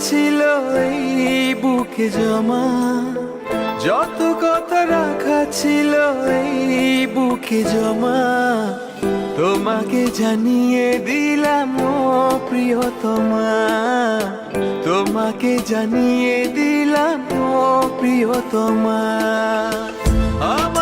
ছিল এই বুকে জমা। যত কথা রাখা ছিল এই বুকে জমা। তোমাকে জানিয়ে দিলাম ও প্রিয়তমা। তোমাকে জানিয়ে দিলাম প্রিয়তমা। আমার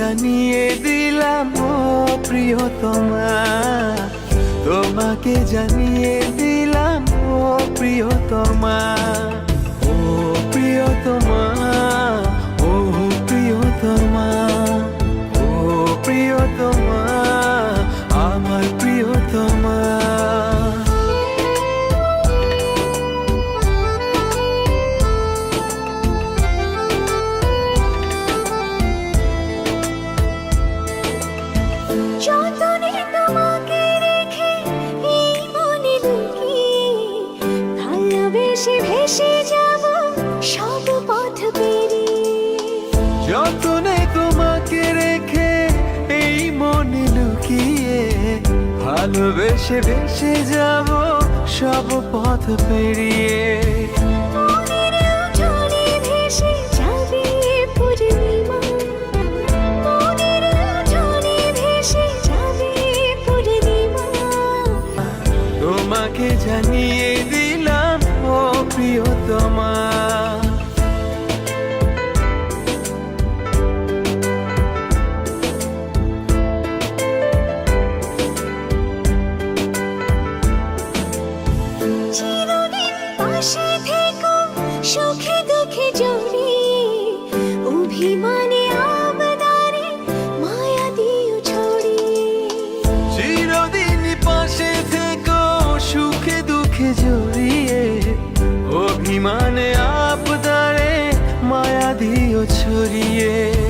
জানিয়ে দিলাম ও প্রিয়তমা তোমাকে জানিয়ে দিলাম ও প্রিয়তমা ভালোবেসে ভেসে যাব সব পথ পেরিয়ে। যতনে তোমাকে রেখে এই মনে লুকিয়ে ভালোবেসে বেসে যাব সব পথ পেরিয়ে। মনের উঠোনে অভিমানে পাশে সুখে দুঃখে অভিমানে মায়া দিও ছড়িয়ে।